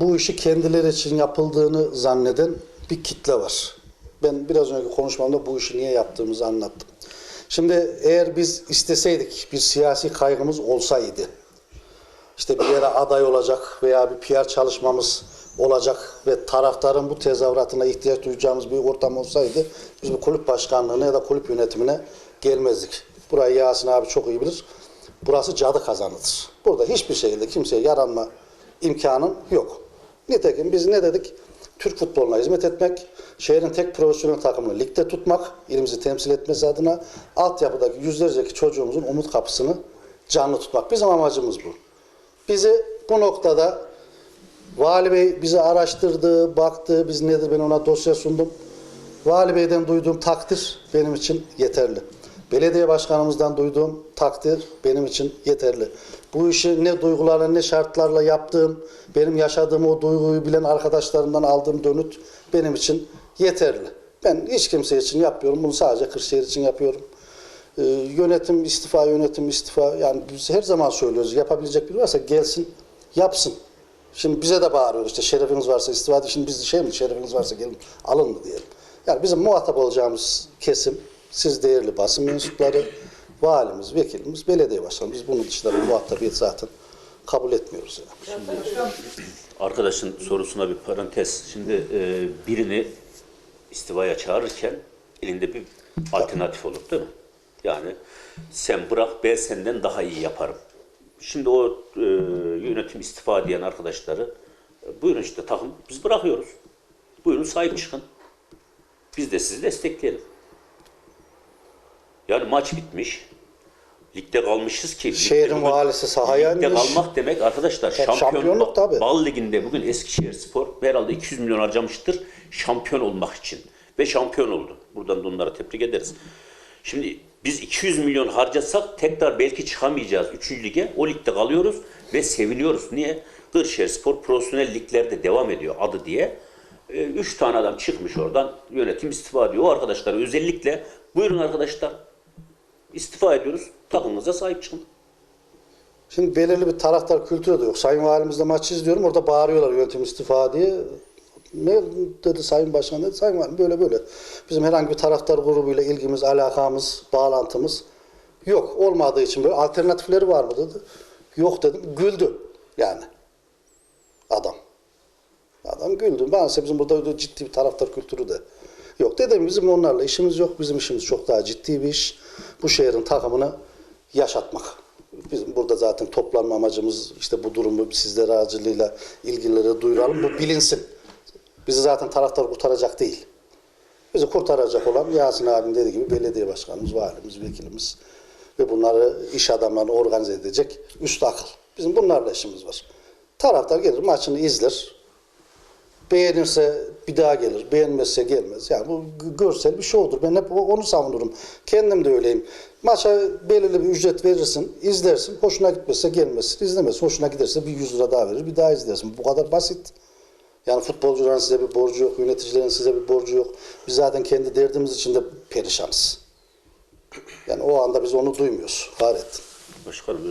bu işi kendileri için yapıldığını zanneden bir kitle var. Ben biraz önceki konuşmamda bu işi niye yaptığımızı anlattım. Şimdi eğer biz isteseydik, bir siyasi kaygımız olsaydı, işte bir yere aday olacak veya bir PR çalışmamız olacak ve taraftarın bu tezahüratına ihtiyaç duyacağımız bir ortam olsaydı biz bu kulüp başkanlığına ya da kulüp yönetimine gelmezdik. Burayı Yasin abi çok iyi bilir. Burası cadı kazanıdır. Burada hiçbir şekilde kimseye yaranma imkanın yok. Nitekim biz ne dedik? Türk futboluna hizmet etmek, şehrin tek profesyonel takımını ligde tutmak, ilimizi temsil etmesi adına altyapıdaki yüzlerce çocuğumuzun umut kapısını canlı tutmak. Bizim amacımız bu. Bizi bu noktada Vali Bey bizi araştırdı, baktı, biz nedir ben ona dosya sundum. Vali Bey'den duyduğum takdir benim için yeterli. Belediye başkanımızdan duyduğum takdir benim için yeterli. Bu işi ne duygularla ne şartlarla yaptığım, benim yaşadığım o duyguyu bilen arkadaşlarımdan aldığım dönüt benim için yeterli. Ben hiç kimse için yapmıyorum. Bunu sadece Kırşehir için yapıyorum. Ee, yönetim istifa, yönetim istifa. Yani biz her zaman söylüyoruz. Yapabilecek biri varsa gelsin, yapsın. Şimdi bize de bağırıyoruz işte şerefiniz varsa istifa edin. Şimdi biz de şey mi şerefiniz varsa gelin alın mı diyelim. Yani bizim muhatap olacağımız kesim siz değerli basın mensupları, valimiz, vekilimiz, belediye başkanımız. Bunun dışında bir muhatabiyet zaten kabul etmiyoruz. Yani. Arkadaşın sorusuna bir parantez. Şimdi e, birini istivaya çağırırken elinde bir alternatif olur değil mi? Yani sen bırak ben senden daha iyi yaparım. Şimdi o e, yönetim istifa diyen arkadaşları e, buyurun işte takım biz bırakıyoruz. Buyurun sahip çıkın. Biz de sizi destekleyelim. Yani maç bitmiş. Ligde kalmışız ki. ligde Şehrin bugün- valisi sahaya Ligde inmiş. kalmak demek arkadaşlar Evet, şampiyon, şampiyonluk tabii. Bal Ligi'nde bugün Eskişehir Spor herhalde 200 milyon harcamıştır şampiyon olmak için. Ve şampiyon oldu. Buradan da onlara tebrik ederiz. Şimdi biz 200 milyon harcasak tekrar belki çıkamayacağız 3. lige. O ligde kalıyoruz ve seviniyoruz. Niye? Kırşehir Spor profesyonel liglerde devam ediyor adı diye. 3 tane adam çıkmış oradan yönetim istifa diyor. O arkadaşlar özellikle buyurun arkadaşlar istifa ediyoruz. Takımınıza sahip çıkın. Şimdi belirli bir taraftar kültürü de yok. Sayın Valimizle maçı izliyorum. Orada bağırıyorlar yönetim istifa diye. Ne dedi Sayın Başkan dedi. Sayın Valim böyle böyle. Bizim herhangi bir taraftar grubuyla ilgimiz, alakamız, bağlantımız yok. Olmadığı için böyle alternatifleri var mı dedi. Yok dedim. Güldü yani. Adam. Adam güldü. Maalesef bizim burada ciddi bir taraftar kültürü de yok. Dedim bizim onlarla işimiz yok. Bizim işimiz çok daha ciddi bir iş. Bu şehrin takımını yaşatmak. Bizim burada zaten toplanma amacımız işte bu durumu sizler aracılığıyla ilgililere duyuralım. Bu bilinsin. Bizi zaten taraftar kurtaracak değil. Bizi kurtaracak olan Yasin abim dediği gibi belediye başkanımız, valimiz, vekilimiz ve bunları iş adamlarını organize edecek üst akıl. Bizim bunlarla işimiz var. Taraftar gelir maçını izler. Beğenirse bir daha gelir, beğenmezse gelmez. Yani bu görsel bir şovdur. Ben hep onu savunurum. Kendim de öyleyim. Maça belirli bir ücret verirsin, izlersin. Hoşuna gitmezse gelmezsin, izlemez. Hoşuna giderse bir 100 lira daha verir, bir daha izlersin. Bu kadar basit. Yani futbolcuların size bir borcu yok, yöneticilerin size bir borcu yok. Biz zaten kendi derdimiz içinde perişanız. Yani o anda biz onu duymuyoruz. Fahrettin. Başkanım